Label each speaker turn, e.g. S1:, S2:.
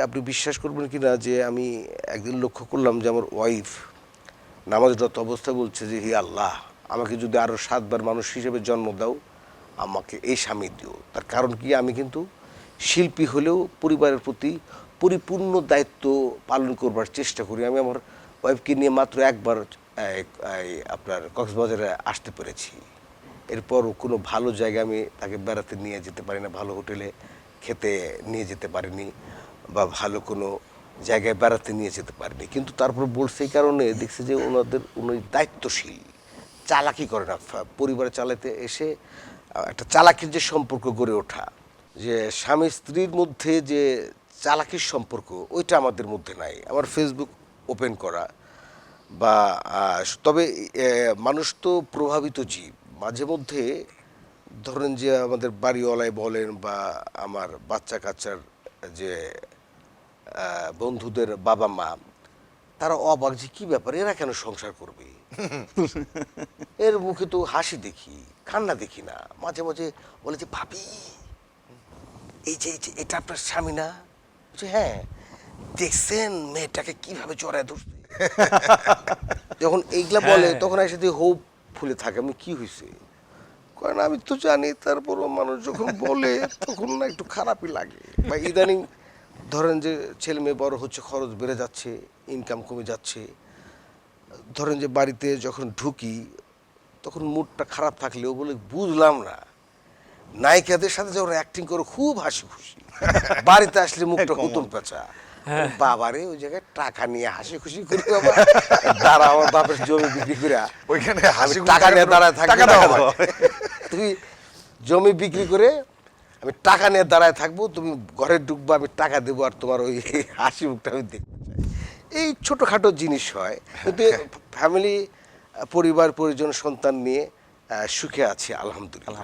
S1: আপনি বিশ্বাস করবেন কি না যে আমি একদিন লক্ষ্য করলাম যে আমার ওয়াইফ নামাজরত অবস্থায় বলছে যে, হি আল্লাহ, আমাকে যদি আরও সাতবার মানুষ হিসেবে জন্ম দাও, আমাকে এই স্বামী দিও। তার কারণ কি? আমি কিন্তু শিল্পী হলেও পরিবারের প্রতি পরিপূর্ণ দায়িত্ব পালন করবার চেষ্টা করি। আমি আমার ওয়াইফকে নিয়ে মাত্র একবার আপনার কক্সবাজারে আসতে পেরেছি। এরপর কোনো ভালো জায়গায় আমি তাকে বেড়াতে নিয়ে যেতে পারি না, ভালো হোটেলে খেতে নিয়ে যেতে পারিনি। বা ভালো কোনো জায়গায় বেড়াতে নিয়ে যেতে পারিনি। কিন্তু তারপর বলছে এই কারণে দেখছি যে ওনাদের, উনি দায়িত্বশীল, চালাকি করে না। পরিবার চালাতে এসে একটা চালাকির যে সম্পর্ক গড়ে ওঠা, যে স্বামী স্ত্রীর মধ্যে যে চালাকির সম্পর্ক, ওইটা আমাদের মধ্যে নাই। আমার ফেসবুক ওপেন করা বা তবে মানুষ তো প্রভাবিত জীব। মাঝে মধ্যে ধরেন যে আমাদের বাড়িওয়ালায় বলেন বা আমার বাচ্চা কাচ্চার যে বন্ধুদের বাবা মা তারা অবাক যে কি ব্যাপার এরা কেন সংসার করবে? এর মুখে তো হাসি দেখি কান্না দেখি না। মাঝে মাঝে বলে যে ভাবি এই যে এটা আপনার স্বামী না? হ্যাঁ দেখছেন মেয়েটাকে কীভাবে চড়ায় ধরছে? যখন এইগুলা বলে তখন এসে দিয়ে হোপ ফুলে থাকে আমি কি হয়েছে না আমি তো জানি তারপরও মানুষ যখন বলে তখন না একটু খারাপই লাগে। বা ইদানিং ধরেন যে ছেলে মেয়ে বড় হচ্ছে খরচ বেড়ে যাচ্ছে ইনকাম কমে যাচ্ছে। ধরেন যে বাড়িতে যখন ঢুকি তখন মুডটা খারাপ থাকলেও বলে বুঝলাম না। নায়িকাদের সাথে যখন অ্যাক্টিং করে খুব হাসি খুশি বাড়িতে আসলে মুখটা হুতুম পেঁচা। বাবারে ওই জায়গায় টাকা নিয়ে হাসি খুশি করি বাবা। দাঁড়া আমার বাপের জমি বিক্রি করে
S2: ওইখানে হাসি
S1: টাকা নিয়ে দাঁড়ায়
S2: হয়।
S1: তুমি জমি বিক্রি করে আমি টাকা নিয়ে দাঁড়ায় থাকব তুমি ঘরে ঢুকবো আমি টাকা দেবো আর তোমার ওই হাসি মুখটা আমি দেখতে চাই। এই ছোটোখাটো জিনিস হয় কিন্তু ফ্যামিলি পরিবার পরিজন সন্তান নিয়ে সুখে আছি আলহামদুলিল্লাহ।